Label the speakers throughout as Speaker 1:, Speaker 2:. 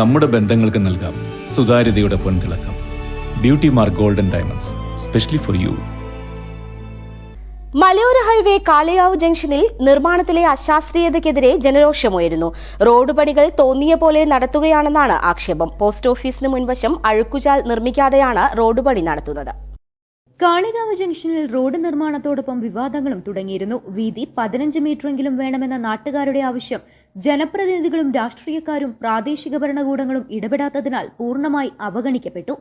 Speaker 1: നമ്മുടെ ബന്ധങ്ങൾക്ക് നൽകാം. സുതാര്യതയുടെ പൊൻതിളക്കം. Beauty mark golden diamonds specially for you
Speaker 2: മലയോര ഹൈവേ കാളിയാവ് ജംഗ്ഷനിൽ നിർമ്മാണത്തിലെ അശാസ്ത്രീയതയ്ക്കെതിരെ ജനരോഷമുയരുന്നു. റോഡ് പണികൾ തോന്നിയ പോലെ നടത്തുകയാണെന്നാണ് ആക്ഷേപം. പോസ്റ്റ് ഓഫീസിന് മുൻവശം അഴുക്കുചാൽ നിർമ്മിക്കാതെയാണ് റോഡ് പണി നടത്തുന്നത്.
Speaker 3: കാളികാവ് ജംഗ്ഷനിൽ റോഡ് നിർമ്മാണത്തോടൊപ്പം വിവാദങ്ങളും തുടങ്ങിയിരുന്നു. വീതി പതിനഞ്ച് മീറ്ററെങ്കിലും വേണമെന്ന നാട്ടുകാരുടെ ആവശ്യം ജനപ്രതിനിധികളും രാഷ്ട്രീയക്കാരും പ്രാദേശിക ഭരണകൂടങ്ങളും ഇടപെടാത്തതിനാൽ പൂർണമായി അവഗണിക്കപ്പെട്ടു.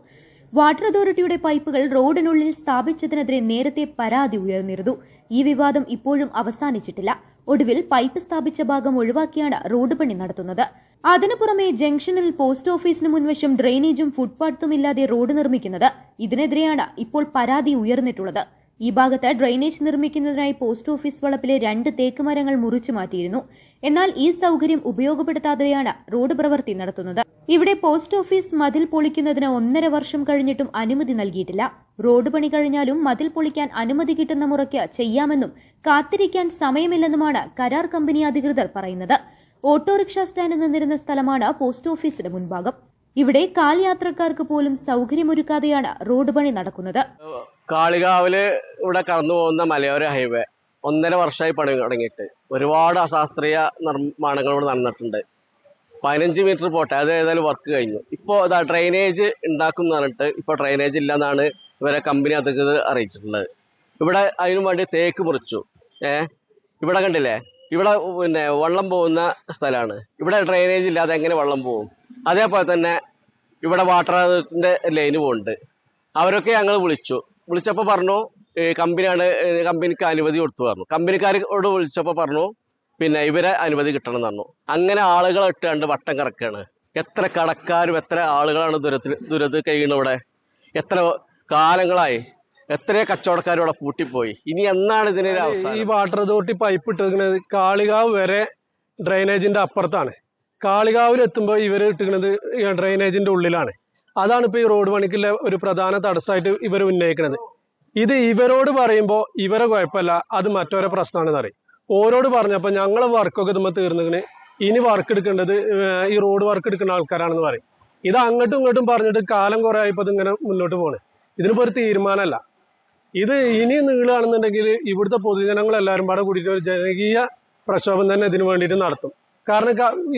Speaker 3: വാട്ടർ അതോറിറ്റിയുടെ പൈപ്പുകൾ റോഡിനുള്ളിൽ സ്ഥാപിച്ചതിനെതിരെ നേരത്തെ പരാതി ഉയർന്നിരുന്നു. ഈ വിവാദം ഇപ്പോഴും അവസാനിച്ചിട്ടില്ല. ഒടുവിൽ പൈപ്പ് സ്ഥാപിച്ച ഭാഗം ഒഴിവാക്കിയാണ് റോഡ് പണി നടത്തുന്നത്. അതിനു പുറമെ ജംഗ്ഷനിൽ പോസ്റ്റ് ഓഫീസിന് മുൻവശം ഡ്രെയിനേജും ഫുട്പാത്തും ഇല്ലാതെ റോഡ് നിർമ്മിക്കുന്നത്. ഇതിനെതിരെയാണ് ഇപ്പോൾ പരാതി ഉയർന്നിട്ടുള്ളത്. ഈ ഭാഗത്ത് ഡ്രെയിനേജ് നിർമ്മിക്കുന്നതിനായി പോസ്റ്റ് ഓഫീസ് വളപ്പിലെ രണ്ട് തേക്ക് മരങ്ങൾ മുറിച്ചു മാറ്റിയിരുന്നു. എന്നാൽ ഈ സൗകര്യം ഉപയോഗപ്പെടുത്താതെയാണ് റോഡ് പ്രവൃത്തി നടത്തുന്നത്. ഇവിടെ പോസ്റ്റ് ഓഫീസ് മതിൽ പൊളിക്കുന്നതിന് ഒന്നര വർഷം കഴിഞ്ഞിട്ടും അനുമതി നൽകിയിട്ടില്ല. റോഡ് പണി കഴിഞ്ഞാലും മതിൽ പൊളിക്കാൻ അനുമതി കിട്ടുന്ന മുറയ്ക്ക് ചെയ്യാമെന്നും കാത്തിരിക്കാൻ സമയമില്ലെന്നുമാണ് കരാർ കമ്പനി അധികൃതർ പറയുന്നത്. ഓട്ടോറിക്ഷ സ്റ്റാൻഡ് നിന്നിരുന്ന സ്ഥലമാണ് പോസ്റ്റ് ഓഫീസിന്റെ മുൻഭാഗം. ഇവിടെ കാൽയാത്രക്കാർക്ക് പോലും സൗകര്യമൊരുക്കാതെയാണ് റോഡ് പണി നടക്കുന്നത്.
Speaker 4: കാളികാവിൽ ഇവിടെ കടന്നു പോകുന്ന മലയോര ഹൈവേ ഒന്നര വർഷമായി പണി തുടങ്ങിയിട്ട് ഒരുപാട് അശാസ്ത്രീയ നിർമ്മാണങ്ങൾ ഇവിടെ നടന്നിട്ടുണ്ട്. പതിനഞ്ച് മീറ്റർ പോട്ടെ അത് ഏതായാലും വർക്ക് കഴിഞ്ഞു. ഇപ്പോൾ ഇതാ ഡ്രെയിനേജ് ഉണ്ടാക്കും എന്ന് പറഞ്ഞിട്ട് ഇപ്പോൾ ഡ്രെയിനേജ് ഇല്ലെന്നാണ് ഇവരെ കമ്പനി അധികൃതർ അറിയിച്ചിട്ടുള്ളത്. ഇവിടെ അതിനു വേണ്ടി തേക്ക് മുറിച്ചു. ഏ? ഇവിടെ കണ്ടില്ലേ? ഇവിടെ പിന്നെ വെള്ളം പോകുന്ന സ്ഥലമാണ്. ഇവിടെ ഡ്രെയിനേജ് ഇല്ലാതെ എങ്ങനെ വെള്ളം പോകും? അതേപോലെ തന്നെ ഇവിടെ വാട്ടർ അതോറിറ്റിന്റെ ലൈന് പോകുന്നുണ്ട് അവരൊക്കെ ഞങ്ങൾ വിളിച്ചു. വിളിച്ചപ്പോൾ പറഞ്ഞു കമ്പനിയാണ് കമ്പനിക്ക് അനുമതി കൊടുത്തു പറഞ്ഞു. കമ്പനിക്കാരോട് വിളിച്ചപ്പോൾ പറഞ്ഞു പിന്നെ ഇവരെ അനുമതി കിട്ടണം എന്ന് പറഞ്ഞു. അങ്ങനെ ആളുകളെ ഇട്ടാണ്ട് വട്ടം കറക്കുകയാണ് എത്ര കടക്കാരും എത്ര ആളുകളാണ് ദുരത്തിൽ ദുരത് കഴിയുന്നത് ഇവിടെ? എത്ര കാലങ്ങളായി? എത്ര കച്ചവടക്കാരോടെ പൂട്ടിപ്പോയി. ഇനി എന്നാണ് ഇതിന്
Speaker 5: ഈ വാട്ടർ അതോറിറ്റി പൈപ്പ് ഇട്ടിരിക്കുന്നത് കാളികാവ് വരെ ഡ്രൈനേജിന്റെ അപ്പുറത്താണ്. കാളികാവിൽ എത്തുമ്പോൾ ഇവർ ഇട്ടിരിക്കുന്നത് ഡ്രൈനേജിന്റെ ഉള്ളിലാണ്. അതാണ് ഇപ്പോൾ ഈ റോഡ് പണിക്കുള്ള ഒരു പ്രധാന തടസ്സമായിട്ട് ഇവർ ഉന്നയിക്കുന്നത്. ഇത് ഇവരോട് പറയുമ്പോൾ ഇവരെ കുഴപ്പമില്ല അത് മറ്റൊരു പ്രശ്നമാണെന്ന് അറിയും ഓരോട് പറഞ്ഞപ്പോൾ ഞങ്ങളെ വർക്കൊക്കെ ഇതുമ്പോൾ തീർന്നിങ്ങനെ ഇനി വർക്ക് എടുക്കേണ്ടത് ഈ റോഡ് വർക്ക് എടുക്കുന്ന ആൾക്കാരാണെന്ന് പറയും. ഇത് അങ്ങോട്ടും ഇങ്ങോട്ടും പറഞ്ഞിട്ട് കാലം കുറേ ആയപ്പോൾ ഇതിങ്ങനെ മുന്നോട്ട് പോകണേ ഇതിനിപ്പോൾ ഒരു തീരുമാനമല്ല. ഇത് ഇനി നീളുകയാണെന്നുണ്ടെങ്കിൽ ഇവിടുത്തെ പൊതുജനങ്ങൾ എല്ലാവരും പാടെ കൂടിയിട്ട് ഒരു ജനകീയ പ്രക്ഷോഭം തന്നെ ഇതിനു വേണ്ടിയിട്ട് നടത്തും. കാരണം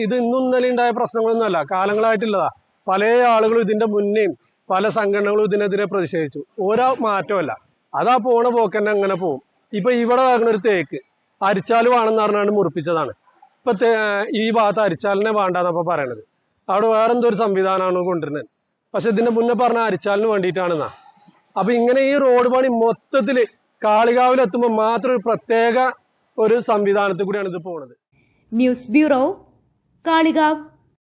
Speaker 5: ഇത് ഇന്നും ഇന്നലെ ഉണ്ടായ പ്രശ്നങ്ങളൊന്നുമല്ല. കാലങ്ങളായിട്ടുള്ളതാ. പല ആളുകളും ഇതിന്റെ മുന്നേയും പല സംഘടനകളും ഇതിനെതിരെ പ്രതിഷേധിച്ചു. ഓരോ മാറ്റമല്ല. അതാ പോണ പോക്ക് തന്നെ അങ്ങനെ പോകും ഇപ്പൊ ഇവിടെ ആകുന്ന ഒരു തേക്ക്. അരിച്ചാൽ വേണമെന്ന് പറഞ്ഞാണ് മുറിപ്പിച്ചതാണ്. ഇപ്പൊ ഈ ഭാഗത്ത് അരിച്ചാലിനെ വേണ്ടാന്നപ്പോ പറയണത്. അവിടെ വേറെന്തോ ഒരു സംവിധാനമാണ് കൊണ്ടുവരുന്നത്? പക്ഷെ ഇതിന്റെ മുന്നേ പറഞ്ഞ അരിച്ചാലിന് വേണ്ടിയിട്ടാണെന്നാ. അപ്പൊ ഇങ്ങനെ ഈ റോഡ് പണി മൊത്തത്തിൽ കാളികാവിൽ എത്തുമ്പോൾ മാത്രം ഒരു പ്രത്യേക ഒരു സംവിധാനത്തിൽ കൂടിയാണ് ഇത് പോണത്.
Speaker 3: News bureau Kalikavu.